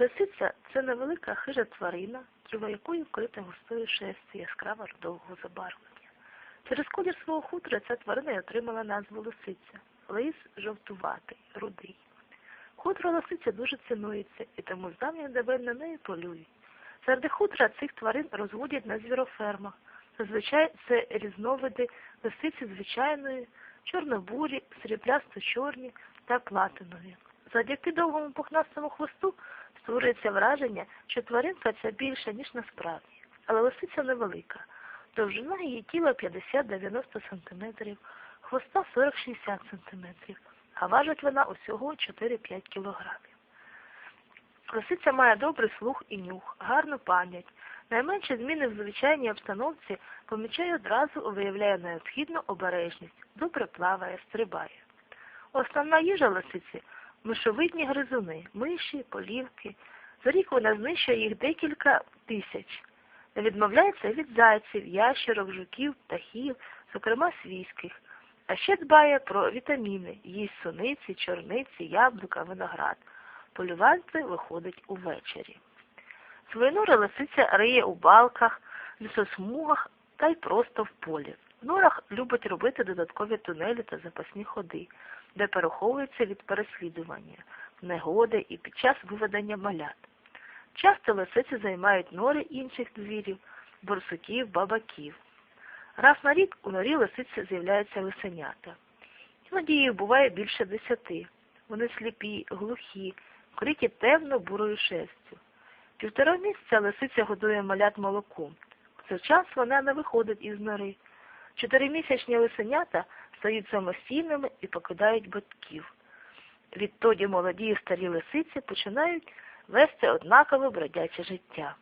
Лисиця це невелика хижа тварина, тіло якої вкрите густою шерстю яскраво рудового забарвлення. Через колір свого хутра ця тварина й отримала назву лисиця. Лис жовтуватий, рудий. Хутро лисиця дуже цінується, і тому з давніх на неї полюють. Серед хутра цих тварин розводять на звірофермах. Зазвичай це різновиди лисиці звичайної, чорнобурі, сріблясто-чорні та платинові. Завдяки довгому пухнастому хвосту створюється враження, що тваринка ця більша, ніж насправді. Але лисиця невелика. Довжина її тіла 50-90 см, хвоста 40-60 см, а важить вона усього 4-5 кг. Лисиця має добрий слух і нюх, гарну пам'ять. Найменші зміни в звичайній обстановці помічає одразу, виявляє необхідну обережність, добре плаває, стрибає. Основна їжа лисиці – мишовидні гризуни, миші, полівки. За рік вона знищує їх декілька тисяч. Не відмовляється від зайців, ящерок, жуків, птахів, зокрема свійських. А ще дбає про вітаміни, їсть суниці, чорниці, яблука, виноград. Полювати виходить увечері. Свої нори лисиця риє у балках, лісосмугах та й просто в полі. В норах любить робити додаткові тунелі та запасні ходи, де переховується від переслідування, негоди і під час виведення малят. Часто лисиці займають нори інших звірів, борсуків, бабаків. Раз на рік у норі лисиці з'являються лисенята. Іноді їх буває більше десяти. Вони сліпі, глухі, вкриті темно-бурою шерстю. Півтора місяця лисиця годує малят молоком. В цей час вона не виходить із нори. Чотиримісячні лисенята стають самостійними і покидають батьків. Відтоді молоді і старі лисиці починають вести однакове бродяче життя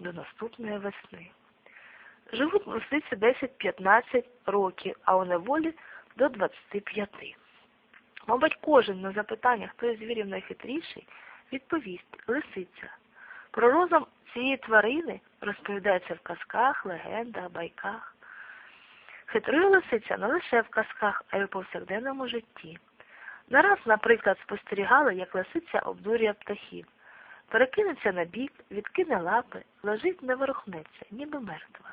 до наступної весни. Живуть лисиці 10-15 років, а у неволі до 25. Мабуть, кожен на запитання, хто із звірів найхитріший, відповість лисиця. Про розум цієї тварини розповідається в казках, легендах, байках. Хитрує лисиця не лише в казках, а й у повсякденному житті. Не раз, наприклад, спостерігали, як лисиця обдурює птахів. Перекинеться на бік, відкине лапи, лежить не ворухнеться, ніби мертва.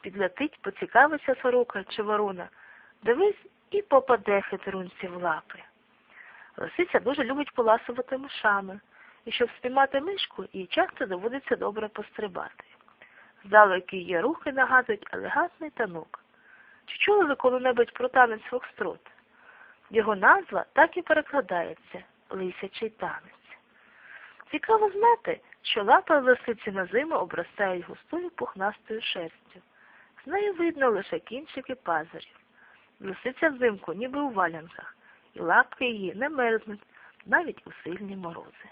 Підлетить, поцікавиться сорока чи ворона, дивись і попаде хитрунці в лапи. Лисиця дуже любить поласувати мишами, і щоб спіймати мишку, їй часто доводиться добре пострибати. Здалеки її рухи нагадують елегантний танок. Чи чули ви коли-небудь про танець фокстрот? Його назва так і перекладається лисячий танець. Цікаво знати, що лапи лисиці на зиму обростають густою пухнастою шерстю. З нею видно лише кінчики пазурів. Лисиця взимку ніби у валянках, і лапки її не мерзнуть навіть у сильні морози.